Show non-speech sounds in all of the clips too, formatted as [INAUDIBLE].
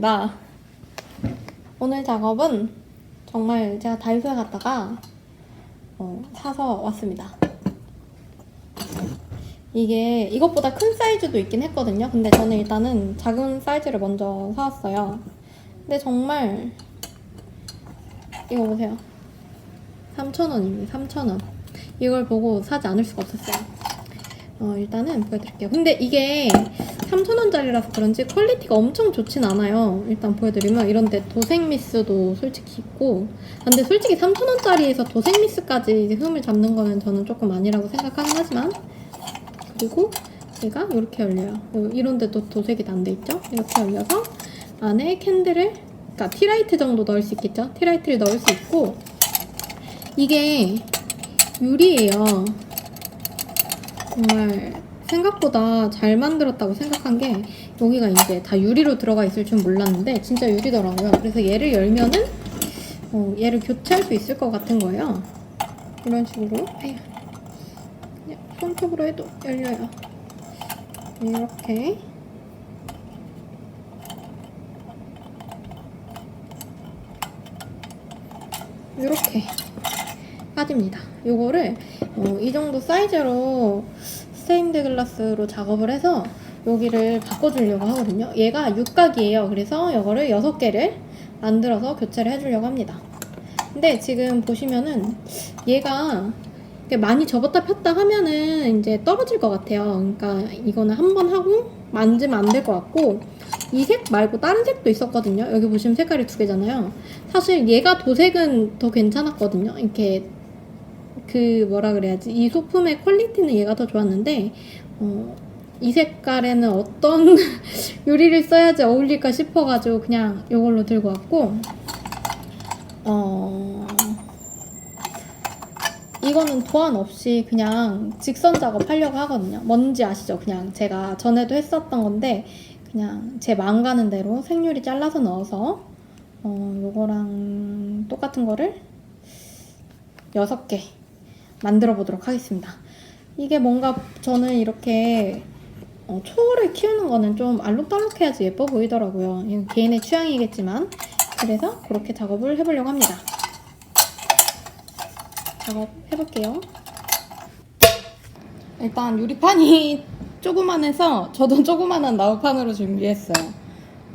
하선입니다. 오늘 작업은 정말 제가 다이소에 갔다가 어, 사서 왔습니다. 이게 이것보다 큰 사이즈도 있긴 했거든요. 근데 저는 일단은 작은 사이즈를 먼저 사왔어요. 근데 정말 이거 보세요. 3,000원입니다. 3,000원. 이걸 보고 사지 않을 수가 없었어요. 어, 일단은 보여드릴게요. 근데 이게 3,000원짜리라서 그런지 퀄리티가 엄청 좋진 않아요. 일단 보여드리면 이런데 도색 미스도 솔직히 있고 근데 솔직히 3,000원짜리에서 도색 미스까지 이제 흠을 잡는 거는 저는 조금 아니라고 생각하긴 하지만 그리고 얘가 이렇게 열려요. 이런 데도 도색이 다안돼 있죠? 이렇게 열려서 안에 캔들을 그러니까 티라이트 정도 넣을 수 있겠죠? 티라이트를 넣을 수 있고 이게 유리예요. 정말 생각보다 잘 만들었다고 생각한 게 여기가 이제 다 유리로 들어가 있을 줄 몰랐는데 진짜 유리더라고요. 그래서 얘를 열면은 어, 얘를 교체할 수 있을 것 같은 거예요. 이런 식으로 손톱으로 해도 열려요. 이렇게 이렇게 빠집니다. 요거를 어, 이 정도 사이즈로 스테인드 글라스로 작업을 해서 여기를 바꿔주려고 하거든요. 얘가 육각이에요. 그래서 이거를 6개를 만들어서 교체를 해주려고 합니다. 근데 지금 보시면은 얘가 많이 접었다 폈다 하면은 이제 떨어질 것 같아요. 그러니까 이거는 한 번 하고 만지면 안 될 것 같고 이 색 말고 다른 색도 있었거든요. 여기 보시면 색깔이 두 개잖아요. 사실 얘가 도색은 더 괜찮았거든요. 이렇게 그 뭐라 그래야지 이 소품의 퀄리티는 얘가 더 좋았는데 어, 이 색깔에는 어떤 [LAUGHS] 유리를 써야지 어울릴까 싶어가지고 그냥 이걸로 들고 왔고 어 이거는 도안 없이 그냥 직선 작업하려고 하거든요. 뭔지 아시죠? 그냥 제가 전에도 했었던 건데 그냥 제 마음 가는 대로 생유리 잘라서 넣어서 어 요거랑 똑같은 거를 6개 만들어 보도록 하겠습니다. 이게 뭔가 저는 이렇게 어, 초를 키우는 거는 좀 알록달록해야지 예뻐 보이더라고요. 이건 개인의 취향이겠지만 그래서 그렇게 작업을 해보려고 합니다. 작업해볼게요. 일단 유리판이 [LAUGHS] 조그만해서 저도 조그만한 나우판으로 준비했어요.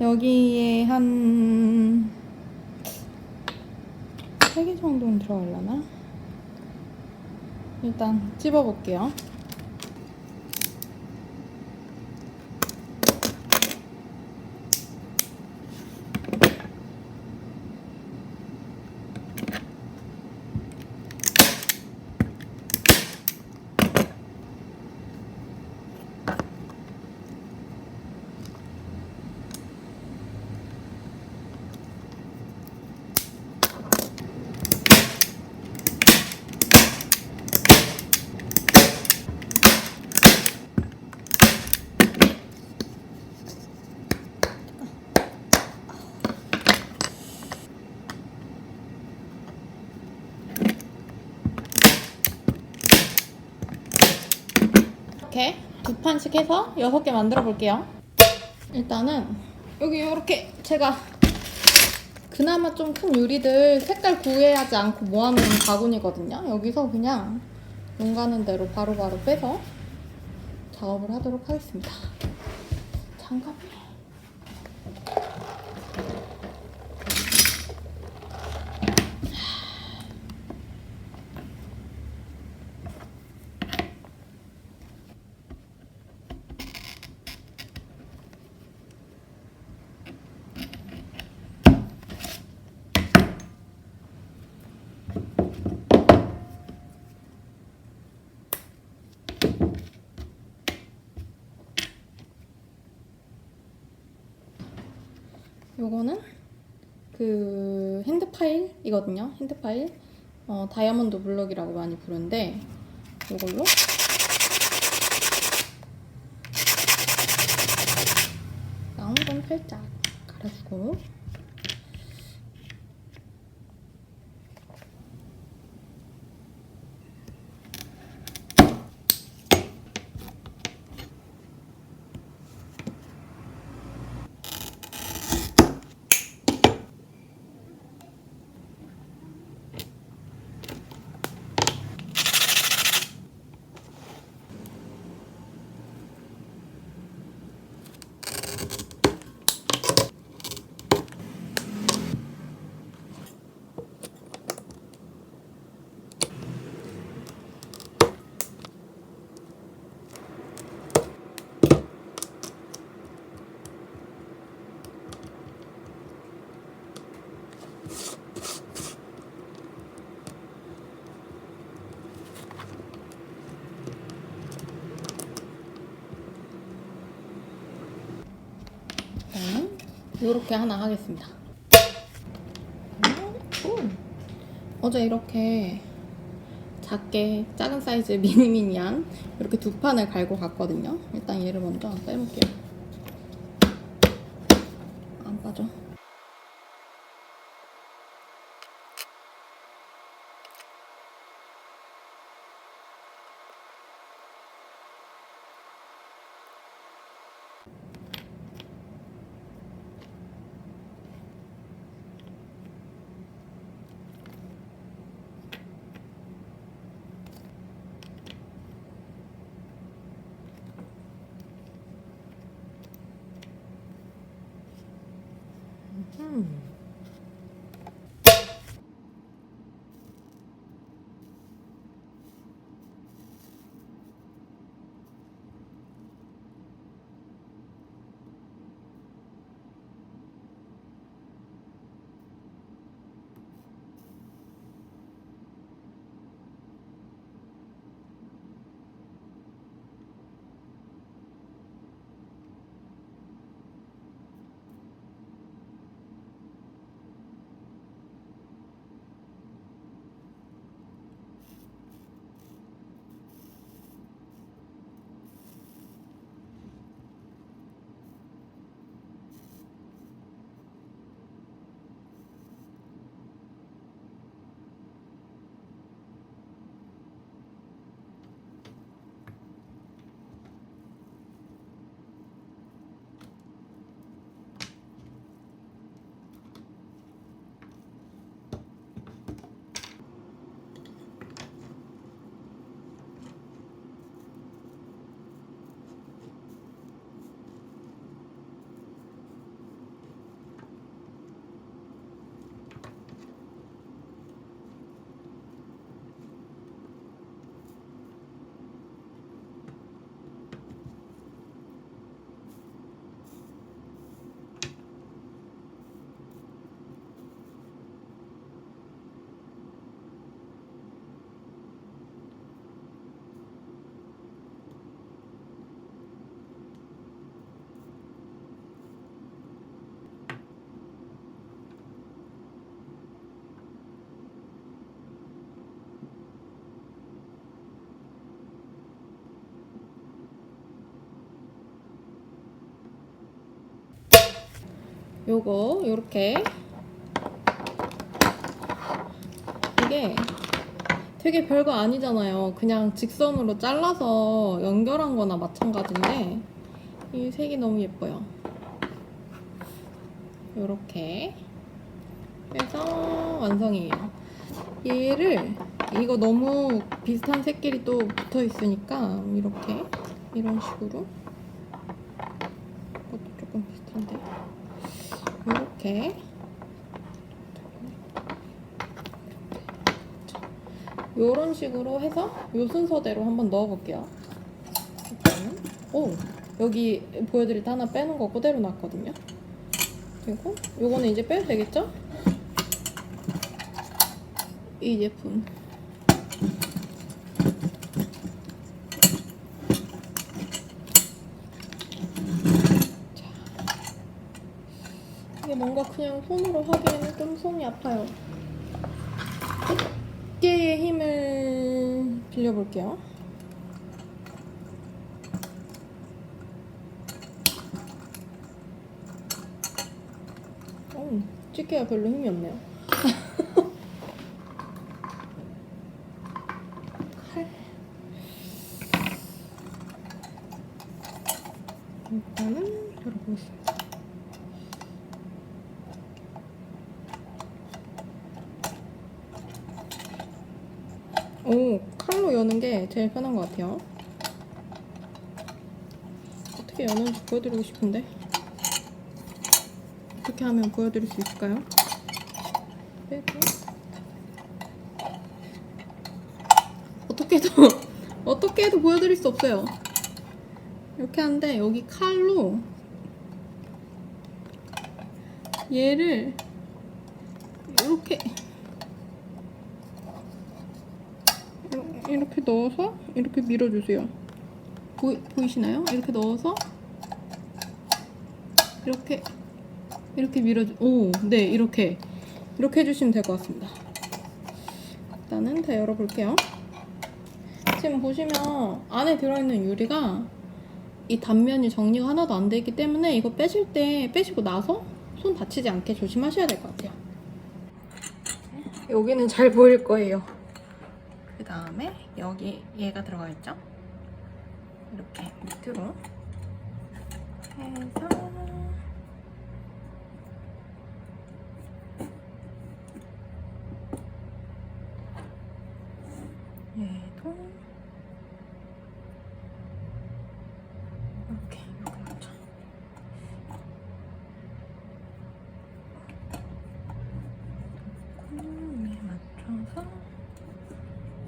여기에 한 3개 정도는 들어가려나? 일단 찝어볼게요. 이렇게 두 판씩 해서 여섯 개 만들어 볼게요. 일단은 여기 이렇게 제가 그나마 좀 큰 유리들 색깔 구애하지 않고 모아놓은 바구니거든요. 여기서 그냥 눈 가는 대로 바로바로 빼서 작업을 하도록 하겠습니다. 장갑이 요거는 그 핸드 파일이거든요. 핸드 파일. 어, 다이아몬드 블럭이라고 많이 부르는데 요걸로 나온 건 살짝 갈아주고 이렇게 하나 하겠습니다. 오. 어제 이렇게 작게 작은 사이즈 미니미니한 이렇게 두 판을 갈고 갔거든요. 일단 얘를 먼저 빼볼게요. 안 빠져. 요거 요렇게 이게 되게 별거 아니잖아요. 그냥 직선으로 잘라서 연결한 거나 마찬가지인데 이 색이 너무 예뻐요. 요렇게 해서 완성이에요. 얘를 이거 너무 비슷한 색끼리 또 붙어 있으니까 이렇게 이런 식으로 이것도 조금 비슷한데 이렇게 이런 식으로 해서 요 순서대로 한번 넣어볼게요. 일단은 오 여기 보여드릴 때 하나 빼는 거 그대로 놨거든요. 그리고 요거는 이제 빼도 되겠죠? 이 제품 이게 뭔가 그냥 손으로 하기에는 좀 손이 아파요. 어깨의 힘을 빌려볼게요. 어, 집게가 별로 힘이 없네요. [LAUGHS] 칼. 일단은 열어보겠습니다. 오, 칼로 여는 게 제일 편한 것 같아요. 어떻게 여는지 보여드리고 싶은데. 어떻게 하면 보여드릴 수 있을까요? 빼고. 어떻게 해도, [LAUGHS] 어떻게 해도 보여드릴 수 없어요. 이렇게 하는데, 여기 칼로 얘를 이렇게 이렇게 넣어서 이렇게 밀어주세요. 보이, 보이시나요? 이렇게 넣어서 이렇게 이렇게 밀어주 오 네 이렇게. 이렇게 해주시면 될 것 같습니다. 일단은 다 열어볼게요. 지금 보시면 안에 들어있는 유리가 이 단면이 정리가 하나도 안돼 있기 때문에 이거 빼실 때 빼시고 나서 손 다치지 않게 조심하셔야 될 것 같아요. 여기는 잘 보일 거예요 그 다음에 여기 얘가 들어가 있죠? 이렇게 밑으로 해서 얘도 이렇게 이렇게 맞춰 위에 맞춰서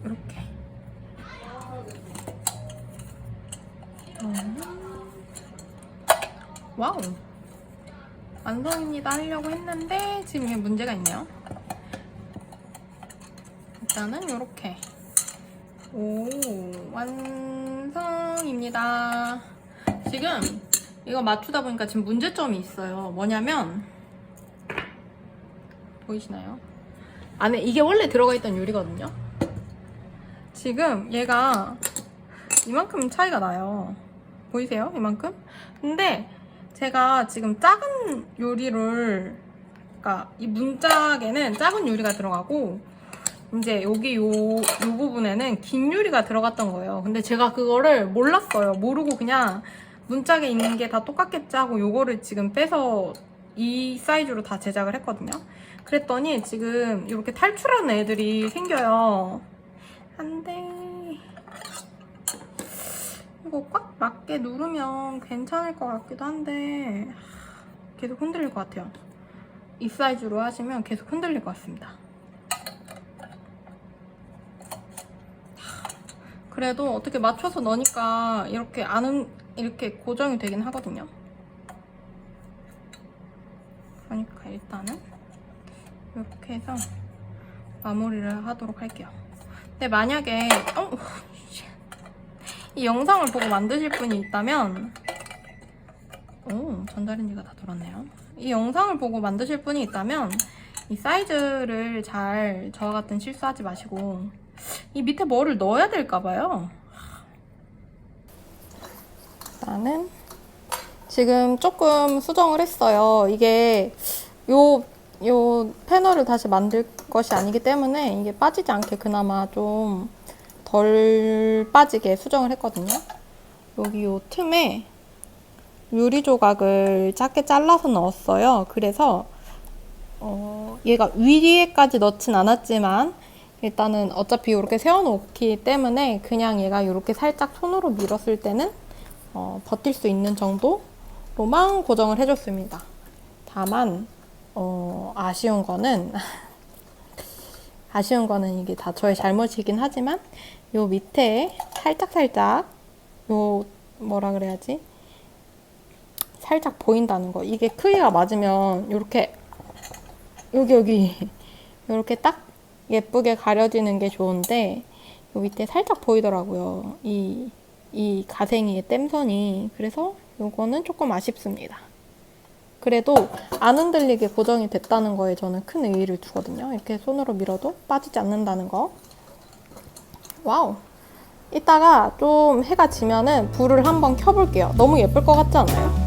이렇게 그러면 와우. 완성입니다 하려고 했는데 지금 이게 문제가 있네요. 일단은 이렇게. 오 완성입니다. 지금 이거 맞추다 보니까 지금 문제점이 있어요. 뭐냐면 보이시나요? 안에 이게 원래 들어가 있던 유리거든요. 지금 얘가 이만큼 차이가 나요. 보이세요? 이만큼? 근데 제가 지금 작은 유리를 그러니까 이 문짝에는 작은 유리가 들어가고 이제 여기 요, 요 부분에는 긴 유리가 들어갔던 거예요. 근데 제가 그거를 몰랐어요. 모르고 그냥 문짝에 있는 게 다 똑같겠지 하고 요거를 지금 빼서 이 사이즈로 다 제작을 했거든요. 그랬더니 지금 이렇게 탈출하는 애들이 생겨요. 안 돼. 이거 꽉 맞게 누르면 괜찮을 것 같기도 한데 계속 흔들릴 것 같아요. 이 사이즈로 하시면 계속 흔들릴 것 같습니다. 그래도 어떻게 맞춰서 넣으니까 이렇게 안은 이렇게 고정이 되긴 하거든요. 그러니까 일단은 이렇게 해서 마무리를 하도록 할게요. 근데 만약에 어, 이 영상을 보고 만드실 분이 있다면 오 전자레인지가 다 돌았네요. 이 영상을 보고 만드실 분이 있다면 이 사이즈를 잘 저와 같은 실수하지 마시고 이 밑에 뭐를 넣어야 될까 봐요. 나는 지금 조금 수정을 했어요. 이게 요, 요 패널을 다시 만들 것이 아니기 때문에 이게 빠지지 않게 그나마 좀 덜 빠지게 수정을 했거든요. 여기 요 틈에 유리 조각을 작게 잘라서 넣었어요. 그래서 어, 얘가 위에까지 넣진 않았지만 일단은 어차피 이렇게 세워놓기 때문에 그냥 얘가 이렇게 살짝 손으로 밀었을 때는 어, 버틸 수 있는 정도로만 고정을 해줬습니다. 다만 어, 아쉬운 거는 아쉬운 거는 이게 다 저의 잘못이긴 하지만 요 밑에 살짝 살짝 요 뭐라 그래야지? 살짝 보인다는 거. 이게 크기가 맞으면 이렇게 여기 여기 이렇게 딱 예쁘게 가려지는 게 좋은데 요 밑에 살짝 보이더라고요. 이, 이 가생이의 땜선이. 그래서 요거는 조금 아쉽습니다 그래도 안 흔들리게 고정이 됐다는 거에 저는 큰 의의를 두거든요. 이렇게 손으로 밀어도 빠지지 않는다는 거. 와우. 이따가 좀 해가 지면은 불을 한번 켜볼게요. 너무 예쁠 것 같지 않아요?